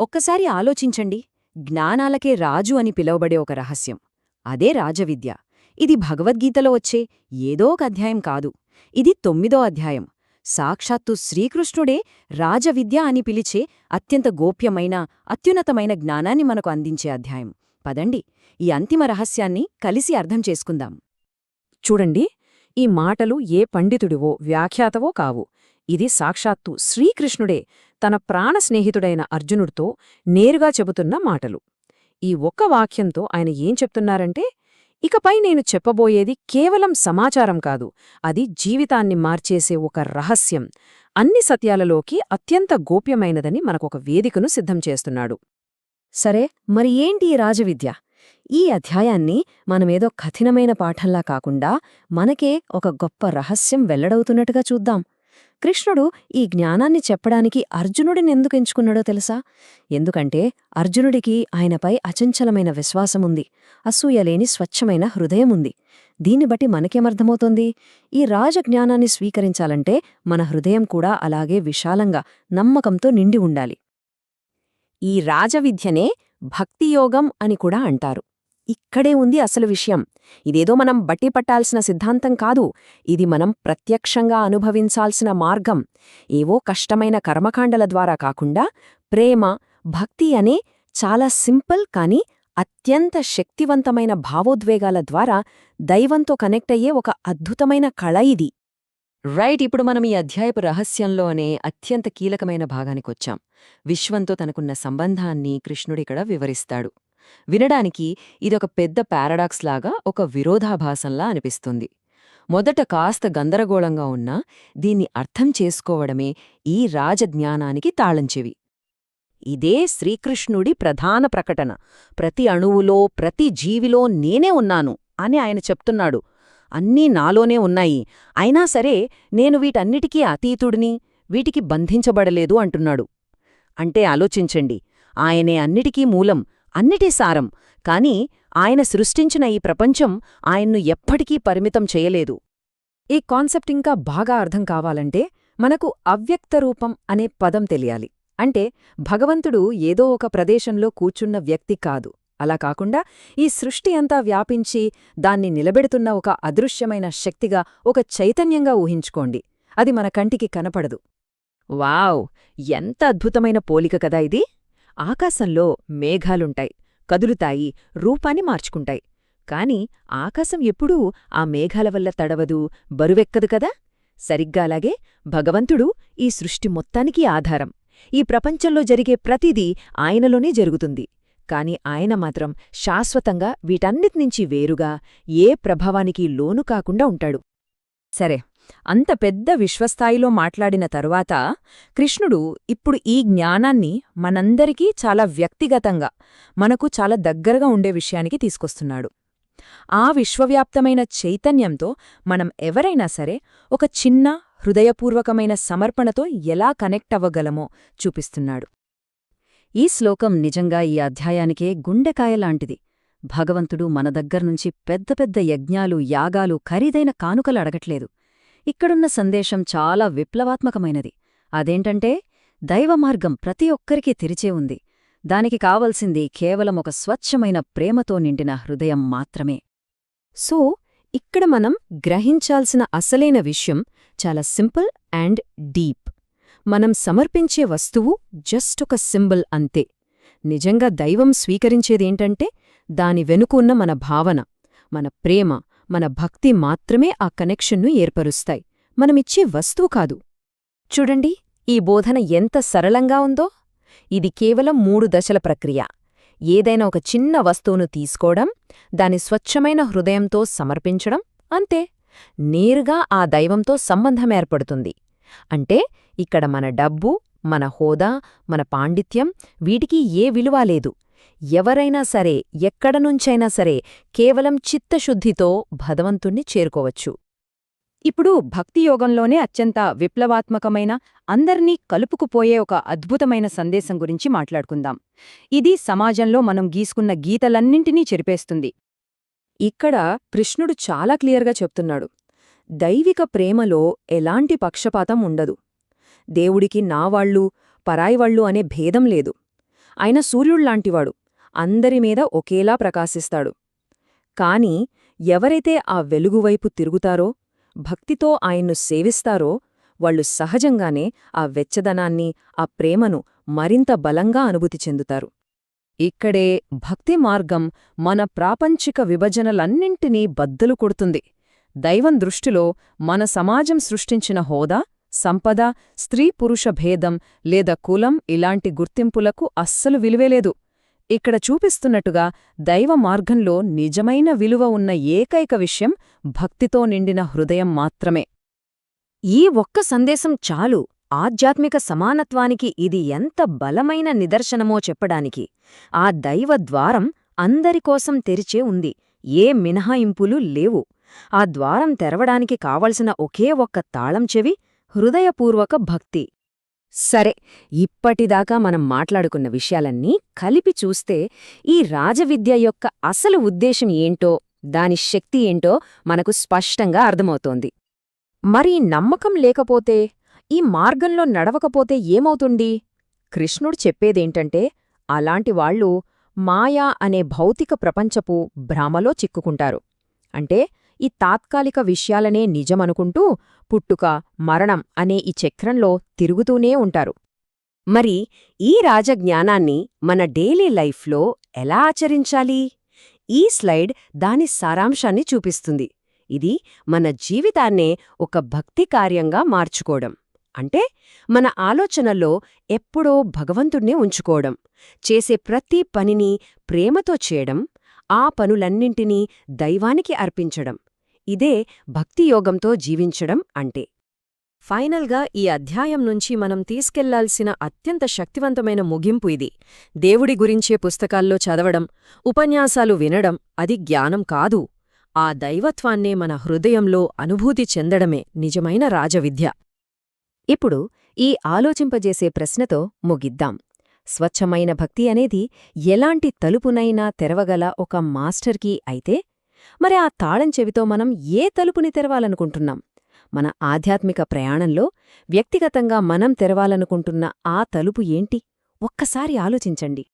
ఒక్కసారి ఆలోచించండి. జ్ఞానాలకే రాజు అని పిలువబడే ఒక రహస్యం. అదే రాజవిద్య. ఇది భగవద్గీతలో వచ్చే ఏదో ఒక అధ్యాయం కాదు. ఇది తొమ్మిదో అధ్యాయం. సాక్షాత్తు శ్రీకృష్ణుడే రాజవిద్య అని పిలిచే అత్యంత గోప్యమైన అత్యున్నతమైన జ్ఞానాన్ని మనకు అందించే అధ్యాయం. పదండి. ఈ అంతిమ రహస్యాన్ని కలిసి అర్థం చేసుకుందాం. చూడండి. ఈ మాటలు ఏ పండితుడివో వ్యాఖ్యాతవో కావు. ఇది సాక్షాత్తు శ్రీకృష్ణుడే తన ప్రాణ స్నేహితుడైన అర్జునుడితో నేరుగా చెబుతున్న మాటలు. ఈ ఒక్క వాక్యంతో ఆయన ఏం చెప్తున్నారంటే ఇకపై నేను చెప్పబోయేది కేవలం సమాచారం కాదు అది జీవితాన్ని మార్చేసే ఒక రహస్యం. అన్ని సత్యాలలోకి అత్యంత గోప్యమైనదని మనకొక వేదికను సిద్ధం చేస్తున్నాడు. సరే మరి ఏంటి ఈ రాజవిద్య? ఈ అధ్యాయాన్ని మనమేదో కఠినమైన పాఠంలా కాకుండా మనకే ఒక గొప్ప రహస్యం వెల్లడవుతున్నట్టుగా చూద్దాం. కృష్ణుడు ఈ జ్ఞానాన్ని చెప్పడానికి అర్జునుడిని ఎందుకు ఎంచుకున్నాడో తెలుసా? ఎందుకంటే అర్జునుడికి ఆయనపై అచంచలమైన విశ్వాసముంది అసూయలేని స్వచ్ఛమైన హృదయముంది. దీన్ని బట్టి మనకేమర్థమవుతోంది? ఈ రాజజ్ఞానాన్ని స్వీకరించాలంటే మన హృదయం కూడా అలాగే విశాలంగా నమ్మకంతో నిండి ఉండాలి. ఈ రాజవిద్యనే భక్తియోగం అని కూడా అంటారు. ఇక్కడే ఉంది అసలు విషయం. ఇదేదో మనం బట్టి పట్టాల్సిన సిద్ధాంతం కాదు. ఇది మనం ప్రత్యక్షంగా అనుభవించాల్సిన మార్గం. ఏవో కష్టమైన కర్మకాండల ద్వారా కాకుండా ప్రేమ భక్తి అనే చాలా సింపుల్ కాని అత్యంత శక్తివంతమైన భావోద్వేగాల ద్వారా దైవంతో కనెక్ట్ అయ్యే ఒక అద్భుతమైన కళ ఇది. రైట్ ఇప్పుడు మనం ఈ అధ్యాయపు రహస్యంలోనే అత్యంత కీలకమైన భాగానికొచ్చాం. విశ్వంతో తనకున్న సంబంధాన్ని కృష్ణుడిక్కడ వివరిస్తాడు. వినడానికి ఇదొక పెద్ద పారాడాక్స్ లాగా ఒక విరోధాభాసంలా అనిపిస్తుంది. మొదట కాస్త గందరగోళంగా ఉన్నా దీన్ని అర్థం చేసుకోవడమే ఈ రాజజ్ఞానానికి తాళంచెవి. ఇదే శ్రీకృష్ణుడి ప్రధాన ప్రకటన. ప్రతి అణువులో ప్రతి జీవిలో నేనే ఉన్నాను అని ఆయన చెప్తున్నాడు. అన్నీ నాలోనే ఉన్నాయి. అయినా సరే నేను వీటన్నిటికీ అతీతుడిని వీటికి బంధించబడలేదు అంటున్నాడు. అంటే ఆలోచించండి. ఆయనే అన్నిటికీ మూలం. అన్నిటి సారం. కాని ఆయన సృష్టించిన ఈ ప్రపంచం ఆయన్ను ఎప్పటికీ పరిమితం చేయలేదు. ఈ కాన్సెప్ట్ ఇంకా బాగా అర్థం కావాలంటే మనకు అవ్యక్త రూపం అనే పదం తెలియాలి. అంటే భగవంతుడు ఏదో ఒక ప్రదేశంలో కూర్చున్న వ్యక్తి కాదు. అలా కాకుండా ఈ సృష్టి అంతా వ్యాపించి దాన్ని నిలబెడుతున్న ఒక అదృశ్యమైన శక్తిగా ఒక చైతన్యంగా ఊహించుకోండి. అది మన కంటికి కనపడదు. వావ్! ఎంత అద్భుతమైన పోలిక కదా ఇది! ఆకాశంలో మేఘాలుంటాయి కదులుతాయి రూపాన్ని మార్చుకుంటాయి. కాని ఆకాశం ఎప్పుడూ ఆ మేఘాల వల్ల తడవదు బరువెక్కదు కదా? సరిగ్గా అలాగే భగవంతుడు ఈ సృష్టి మొత్తానికి ఆధారం. ఈ ప్రపంచంలో జరిగే ప్రతిదీ ఆయనలోనే జరుగుతుంది. కాని ఆయన మాత్రం శాశ్వతంగా వీటన్నిటినుంచి వేరుగా ఏ ప్రభావానికి లోను కాకుండా ఉంటాడు. సరే అంత పెద్ద విశ్వస్థాయిలో మాట్లాడిన తరువాత కృష్ణుడు ఇప్పుడు ఈ జ్ఞానాన్ని మనందరికీ చాలా వ్యక్తిగతంగా మనకు చాలా దగ్గరగా ఉండే విషయానికి తీసుకొస్తున్నాడు. ఆ విశ్వవ్యాప్తమైన చైతన్యంతో మనం ఎవరైనా సరే ఒక చిన్న హృదయపూర్వకమైన సమర్పణతో ఎలా కనెక్ట్ అవ్వగలమో చూపిస్తున్నాడు. ఈ శ్లోకం నిజంగా ఈ అధ్యాయానికే గుండెకాయలాంటిది భగవంతుడు మన దగ్గర్నుంచి పెద్ద పెద్ద యజ్ఞాలు యాగాలు ఖరీదైన కానుకలు అడగట్లేదు. ఇక్కడున్న సందేశం చాలా విప్లవాత్మకమైనది. అదేంటంటే దైవమార్గం ప్రతి ఒక్కరికీ తెరిచే ఉంది. దానికి కావలసింది కేవలం ఒక స్వచ్ఛమైన ప్రేమతో నిండిన హృదయం మాత్రమే. సో ఇక్కడ మనం గ్రహించాల్సిన అసలైన విషయం చాలా సింపుల్ అండ్ డీప్. మనం సమర్పించే వస్తువు జస్ట్ ఒక సింబల్ అంతే. నిజంగా దైవం స్వీకరించేదేంటంటే దాని వెనుకున్న మన భావన మన ప్రేమ మన భక్తి మాత్రమే ఆ కనెక్షన్ను ఏర్పరుస్తాయి. మనమిచ్చే వస్తువు కాదు. చూడండి ఈ బోధన ఎంత సరళంగా ఉందో. ఇది కేవలం మూడు దశల ప్రక్రియ. ఏదైనా ఒక చిన్న వస్తువును తీసుకోవడం దాని స్వచ్ఛమైన హృదయంతో సమర్పించడం అంతే. నేరుగా ఆ దైవంతో సంబంధం ఏర్పడుతుంది. అంటే ఇక్కడ మన డబ్బు మన హోదా మన పాండిత్యం వీటికి ఏ విలువా లేదు. ఎవరైనా సరే ఎక్కడనుంచైనా సరే కేవలం చిత్తశుద్ధితో భగవంతుణ్ణి చేరుకోవచ్చు. ఇప్పుడు భక్తియోగంలోనే అత్యంత విప్లవాత్మకమైన అందర్నీ కలుపుకుపోయే ఒక అద్భుతమైన సందేశం గురించి మాట్లాడుకుందాం. ఇది సమాజంలో మనం గీసుకున్న గీతలన్నింటినీ చెరిపేస్తుంది. ఇక్కడ కృష్ణుడు చాలా క్లియర్గా చెప్తున్నాడు. దైవిక ప్రేమలో ఎలాంటి పక్షపాతం ఉండదు. దేవుడికి నావాళ్ళు పరాయివాళ్ళు అనే భేదం లేదు. ఆయన సూర్యుళ్ళాంటివాడు అందరి మీద ఒకేలా ప్రకాశిస్తాడు. కాని ఎవరైతే ఆ వెలుగువైపు తిరుగుతారో భక్తితో ఆయన్ను సేవిస్తారో వాళ్ళు సహజంగానే ఆ వెచ్చదనాన్ని ఆ ప్రేమను మరింత బలంగా అనుభూతి చెందుతారు. ఇక్కడే భక్తి మార్గం మన ప్రాపంచిక విభజనలన్నింటినీ బద్దలు కొడుతుంది. దైవం దృష్టిలో మన సమాజం సృష్టించిన హోదా సంపద స్త్రీ పురుష భేదం లేదా కులం ఇలాంటి గుర్తింపులకు అస్సలు విలువేలేదు. ఇక్కడ చూపిస్తున్నట్టుగా దైవ మార్గంలో నిజమైన విలువ ఉన్న ఏకైక విషయం భక్తితో నిండిన హృదయం మాత్రమే. ఈ ఒక్క సందేశం చాలు. ఆధ్యాత్మిక సమానత్వానికి ఇది ఎంత బలమైన నిదర్శనమో చెప్పడానికి. ఆ దైవ ద్వారం అందరికోసం తెరిచే ఉంది. ఏ మినహాయింపులు లేవు. ఆ ద్వారం తెరవడానికి కావలసిన ఒకే ఒక్క తాళం చెవి హృదయపూర్వక భక్తి. సరే ఇప్పటిదాకా మనం మాట్లాడుకున్న విషయాలన్నీ కలిపి చూస్తే ఈ రాజవిద్య యొక్క అసలు ఉద్దేశం ఏంటో దాని శక్తి ఏంటో మనకు స్పష్టంగా అర్థమవుతోంది. మరి నమ్మకం లేకపోతే ఈ మార్గంలో నడవకపోతే ఏమవుతుంది? కృష్ణుడు చెప్పేదేంటంటే అలాంటి వాళ్ళు మాయా అనే భౌతిక ప్రపంచపు భ్రమలో చిక్కుకుంటారు. అంటే ఈ తాత్కాలిక విషయాలనే నిజమనుకుంటూ పుట్టుక మరణం అనే ఈ చక్రంలో తిరుగుతూనే ఉంటారు. మరి ఈ రాజజ్ఞానాన్ని మన డైలీ లైఫ్లో ఎలా ఆచరించాలి? ఈ స్లైడ్ దాని సారాంశాన్ని చూపిస్తుంది. ఇది మన జీవితాన్నే ఒక భక్తి కార్యంగా మార్చుకోవడం. అంటే మన ఆలోచనల్లో ఎప్పుడో భగవంతుణ్ణి ఉంచుకోవడం. చేసే ప్రతి పనిని ప్రేమతో చేయడం ఆ పనులన్నింటినీ దైవానికి అర్పించడం. ఇదే భక్తియోగంతో జీవించడం అంటే. ఫైనల్గా ఈ అధ్యాయం నుంచి మనం తీసుకెళ్ళాల్సిన అత్యంత శక్తివంతమైన ముగింపు ఇది. దేవుడి గురించే పుస్తకాల్లో చదవడం ఉపన్యాసాలు వినడం అది జ్ఞానం కాదు. ఆ దైవత్వాన్నే మన హృదయంలో అనుభూతి చెందడమే నిజమైన రాజవిద్య. ఇప్పుడు ఈ ఆలోచింపజేసే ప్రశ్నతో ముగిద్దాం. స్వచ్ఛమైన భక్తి అనేది ఎలాంటి తలుపునైనా తెరవగల ఒక మాస్టర్కి అయితే మరి ఆ తాళం చెవితో మనం ఏ తలుపుని తెరవాలనుకుంటున్నాం? మన ఆధ్యాత్మిక ప్రయాణంలో వ్యక్తిగతంగా మనం తెరవాలనుకుంటున్న ఆ తలుపు ఏంటి? ఒక్కసారి ఆలోచించండి.